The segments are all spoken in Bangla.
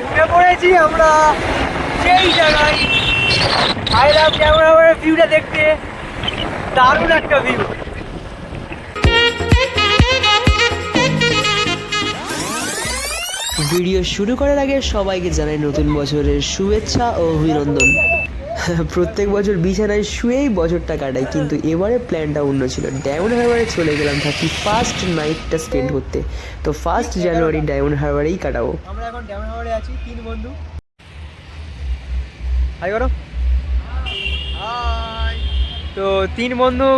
ঢুকে পড়েছি আমরা। সেই জায়গায় আই লাভ ক্যামেরা ভিউটা দেখতে। দারুণ একটা ভিউ। ভিডিও শুরু করার আগে সবাইকে জানাই নতুন বছরের শুভেচ্ছা ও অভিনন্দন। প্রত্যেক বছর বিছানায় শুয়েই বছরটা কাটাই কিন্তু এবারে প্ল্যানটা অন্য ছিল। ডায়মন্ড হারবারে চলে গেলাম থার্টি ফার্স্ট নাইটটা স্পেন্ড করতে। তো ফার্স্ট জানুয়ারি ডায়মন্ড হারবারেই কাটাবো। আমরা এখন ড্যামের হাওয়ারে আছি তিন বন্ধু। হাই করো তো তিন বন্ধু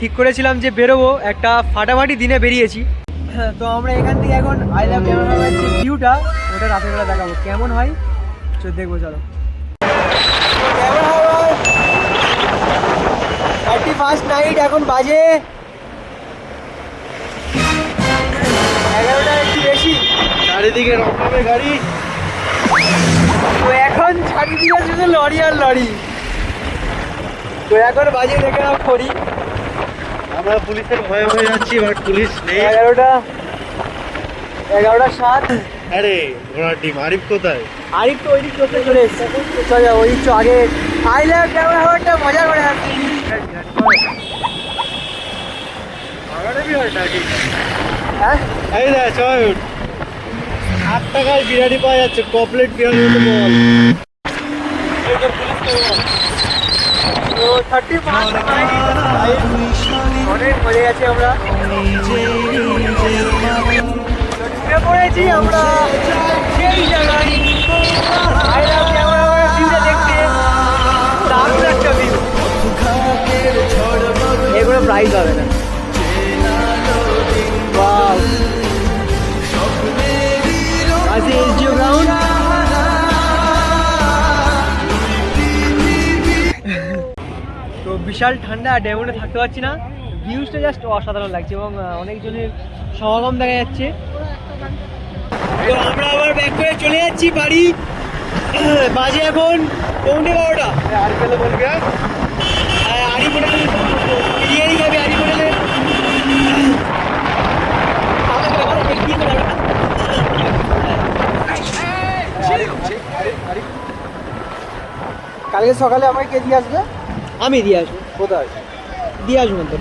ঠিক করেছিলাম যে বেরোবো। একটা ফাটাফাটি দিনে বেরিয়েছি। হ্যাঁ, তো আমরা এখান থেকে এখন আই লাভ যে ভিউটা ওটা রাতের বেলা দেখাবো। কেমন হয়? চো দেখব চলো। থার্টি ফার্স্ট নাইট এখন বাজে এগারোটা একটু বেশি। চারিদিকে রকমের গাড়ি। তো এখন চারিদিকে শুধু লরি আর লরি। তো এখন বাজে দেখে করি আমরা পুলিশের ভয়ে ভয়ে যাচ্ছি বাট পুলিশ নেই। এগারোটা এগারোটা সাত। আরে ঘোড়ার ডিম আরিফ কোথায়? আরিফ তো ওইদিক করতে চলে এসছে। চল ওই তো আগে। আই লাভ ক্যামেরা হাওয়ারটা মজা করে আসছি। হ্যাঁ? এই দেখ ছয় আট টাকায় বিরিয়ানি পাওয়া যাচ্ছে কমপ্লিট বিরিয়ানি হতে বল। অনেক মজা গেছে আমরা। পড়েছি আমরা। সেই জায়গায়। এগুলো প্রাইস হবে না। গ্রাউন্ড তো বিশাল ঠান্ডা, ডেমনে থাকতে পারছি না। ভিউজটা জাস্ট অসাধারণ লাগছে এবং অনেকজনের সমাগম দেখা যাচ্ছে। তো আমরা আবার ব্যাক করে চলে যাচ্ছি বাড়ি। বাজে এখন পৌনে বারোটা। বলবে আড়ি হোটেল বিরিয়ানি খাবে আড়ি হোটেলে কালকে সকালে আমাকে কে দিয়ে আসবে? আমি দিয়ে আসব। কোথায়? দিয়ে আসব তোর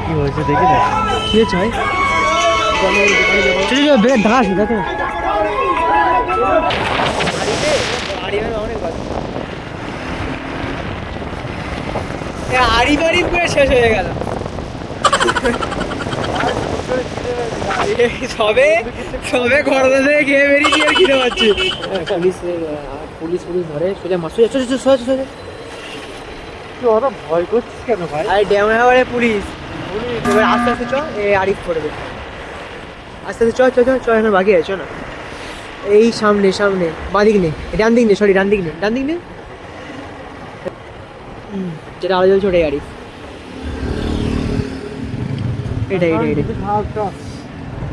কি হয়েছে দেখি না। কি হয়েছে চল চল বেড়ে ধাস দেখো আরিফ করে শেষ হয়ে গেল সবে সবে ঘরদা থেকে খেয়ে বেরিয়েছি আর কিনে পাচ্ছি পুলিশ পুলিশ ধরে সোজা মাস সোজা সোজা সোজা তুই অত ভয় করছিস কেন ভাই? আরে ড্যামে হাওয়ারে পুলিশ। এবার আস্তে আস্তে চ এ আরিফ করবে আস্তে আস্তে চ চ চ চ এখন বাকি আছে না। এই সামনে সামনে বাঁদিক নে। ডান দিক নে সরি ডান দিক নে ডান দিক নে। যেটা আলো জ্বলছে ওটাই আরিফ। এটাই এটাই এটাই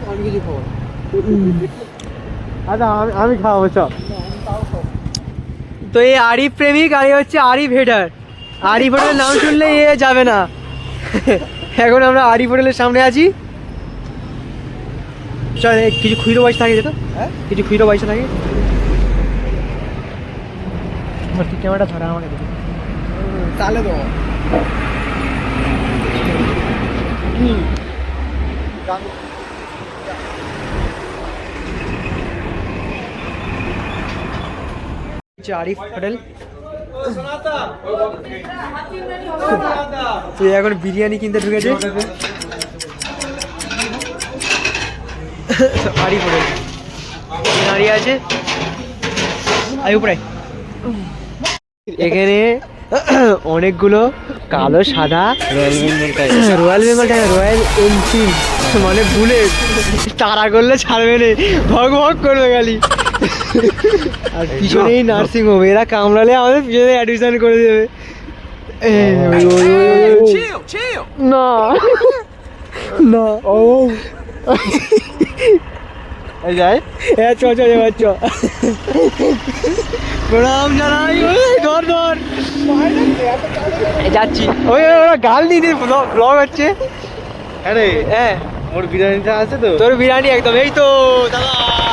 আমি কিছু খাব আচ্ছা আমি আমি খাওয়াবো চ। তো এই আরিফ প্রেমিক আর হচ্ছে আরিফ হেডার আরিফ হোটেলের নাম শুনলে এ যাবে না। এখন আমরা আরিফ হোটেলের সামনে আছি। চল কিছু খুচরো পয়সা থাকে যেটা হ্যাঁ? কিছু খুচরো পয়সা থাকে। ক্যামেরাটা ধরা আমাকে তাহলে তো। আরিফ হোটেল। তুই এখন বিরিয়ানি কিনতে ঢুকেছে দাঁড়িয়ে আছে। আই উপরে। এখানে অনেকগুলো কালো সাদা Royal Bengal tiger Royal Enfield মানে বুলেট। তারা করলে ছাড়বে না। ভগ ভগ করবে খালি। আর পিছনেই নার্সিং হোম এরা কামড়ালে আমাদের পিছনে অ্যাডমিশন করে দেবে। না। না। ও। হ্যাঁ চ চ এবার চ। প্রণাম জানাই। ধর ধর। যাচ্ছি। ওই ওরা গাল দিয়ে ব্লগ হচ্ছে। আরে হ্যাঁ। ওর বিরিয়ানিটা আছে তো? তোর বিরিয়ানি একদম। এই তো দাদা।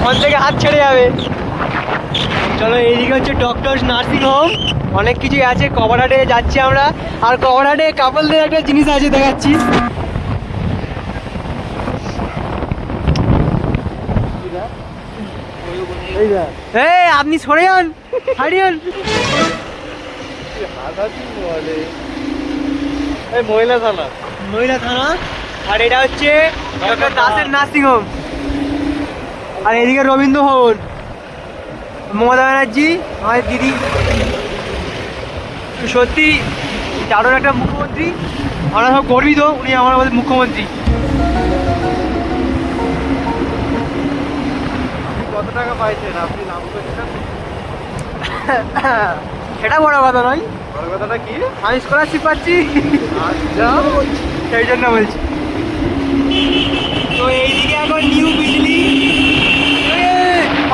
ওখান থেকে হাত ছেড়ে যাবে। চলো এইদিকে হচ্ছে ডক্টরস নার্সিং হোম অনেক কিছুই আছে কভারহাটে যাচ্ছি আমরা। আর কভারহাটে কাপলদের একটা জিনিস আছে দেখাচ্ছি। এই আপনি সরে যান হারিয়ে যান। হাসাতি বলে এই মহিলা থানা। মহিলা থানা? আর এটা হচ্ছে ডক্টর দাসের নার্সিং হোম আর এদিকে রবীন্দ্র ভবন। মমতা ব্যানার্জি আমার দিদি। সত্যি দারুণ একটা মুখ্যমন্ত্রী আমরা সব গর্বিত উনি আমার আমাদের মুখ্যমন্ত্রী। কত টাকা পাইছেন? আপনি নাম করছেন সেটা বড় কথা নয়। বড় কথাটা কি? আমি স্কলারশিপ পাচ্ছি। আচ্ছা। সেই জন্য বলছি। তো এইদিকে এখন নিউ বিজলি।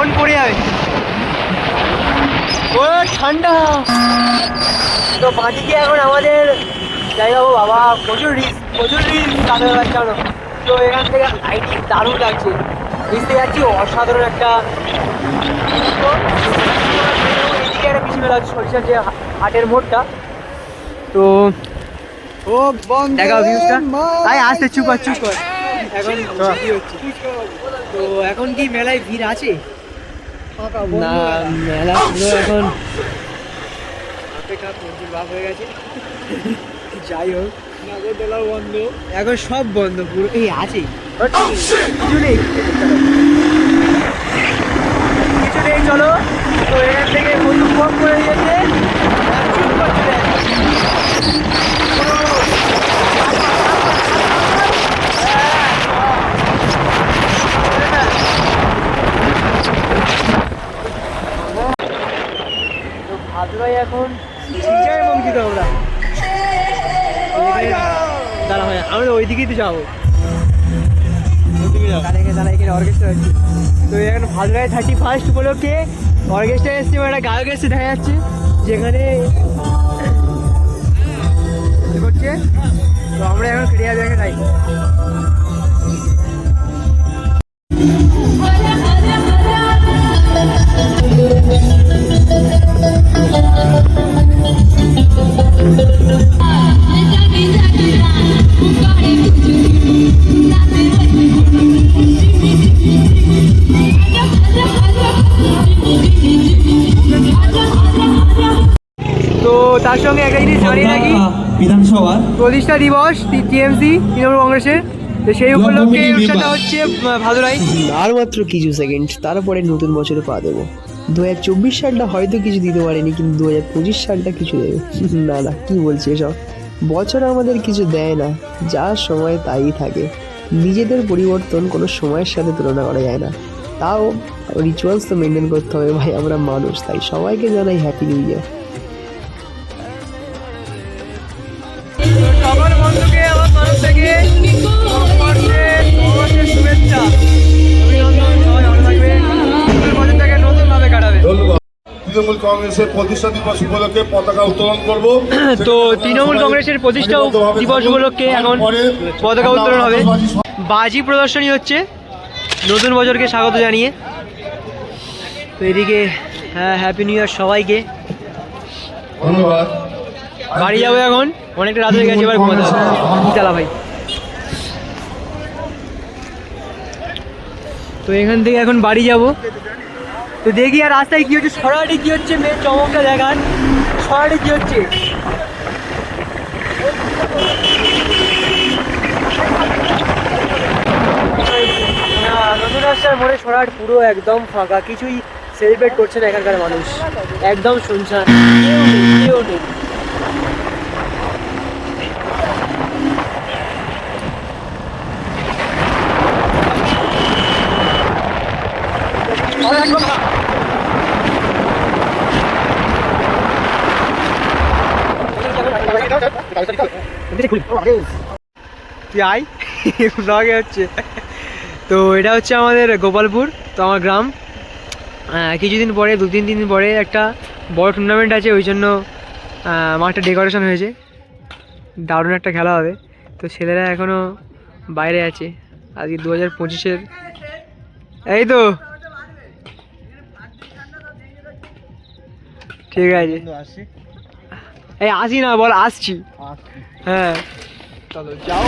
অন পড়ে যাবে। ও ঠান্ডা। তো বাঁদিকে এখন আমাদের যাই বাবু বাবা প্রচুর রিস্ক প্রচুর রিস্ক তাদের বাচ্চানো তো এখান থেকে দারুণ লাগছে। যাচ্ছি অসাধারণ একটা একটা বেশি মেলা হচ্ছে সরিষার যে হাটের মোড়টা। তো ও ভিউজটা আয় আসতে চুপ কর চুপ কর। এখন হচ্ছে তো এখন কি মেলায় ভিড় আছে? না মেলা পুরো এখন অপেক্ষা প্রচুর ভাব হয়ে গেছে। যাই হোক নগদ বন্ধ। এখন সব বন্ধ পুরো এই আছে। কিছু নেই কিছু নেই চলো। তো এখান থেকে প্রচুর কম করে দিয়েছে। যাচ্ছে। এখন সিজায় বঞ্চিত আমরা দাঁড়া হয় আমরা ওই দিকেই তো যাব। তো এখানে ভাদরাই থার্টি ফার্স্ট উপলক্ষে অর্কেস্ট্রা এসছে এবং একটা গায়ক এসছে দেখা যাচ্ছে যেখানে কি করছে। তো আমরা এখন ফিরে যাব এখানে তার সঙ্গে একটা জিনিস জানি নাকি বিধানসভা। প্রতিষ্ঠা দিবস টিএমসি তৃণমূল কংগ্রেসের। তো সেই উপলক্ষে অনুষ্ঠানটা হচ্ছে ভাদুরাই। আর মাত্র কিছু সেকেন্ড তারপরে নতুন বছরে পা দেবো। দু হাজার চব্বিশ সালটা হয়তো কিছু দিতে পারেনি কিন্তু দু হাজার পঁচিশ সালটা কিছু দেবে। না না কি বলছি এসব? বছর আমাদের কিছু দেয় না যা সময় তাই থাকে। নিজেদের পরিবর্তন কোনো সময়ের সাথে তুলনা করা যায় না। তাও রিচুয়ালস তো মেনটেন করতে হবে ভাই আমরা মানুষ তাই সবাইকে জানাই হ্যাপি নিউ ইয়ার তৃণমূল কংগ্রেসের প্রতিষ্ঠা দিবস উপলক্ষে পতাকা উত্তোলন করব। তো তৃণমূল কংগ্রেসের প্রতিষ্ঠা দিবস উপলক্ষে এখন পতাকা উত্তোলন হবে। বাজি প্রদর্শনী হচ্ছে। নতুন বছরকে স্বাগত জানিয়ে। তো এদিকে হ্যাঁ হ্যাপি নিউ ইয়ার সবাইকে। ধন্যবাদ। বাড়ি যাব এখন। অনেকটা রাত হয়ে গেছে এবার ঘুমাতে চালা ভাই। তো এখান থেকে এখন বাড়ি যাব। তো দেখি আর রাস্তায় কি হচ্ছে? সরাটি কি হচ্ছে? মেয়ে চমকটা দেখান। সরাটি কি হচ্ছে? নতুন রাস্তার মোড়ে সরাট পুরো একদম ফাঁকা। কিছুই সেলিব্রেট করছে না এখানকার মানুষ। একদম শুনছান। কেউ নেই কেউ নেই। তুই ব্লগে হচ্ছে। তো এটা হচ্ছে আমাদের গোপালপুর, তো আমার গ্রাম। কিছুদিন পরে, দু তিন দিন পরে একটা বড় টুর্নামেন্ট আছে, ওই জন্য মাঠটা ডেকোরেশন হয়েছে। দারুণ একটা খেলা হবে। তো ছেলেরা এখনও বাইরে আছে। আজকে দু হাজার পঁচিশের এই তো। ঠিক আছে। এই আসি না বল আসছি। হ্যাঁ। চলো যাও।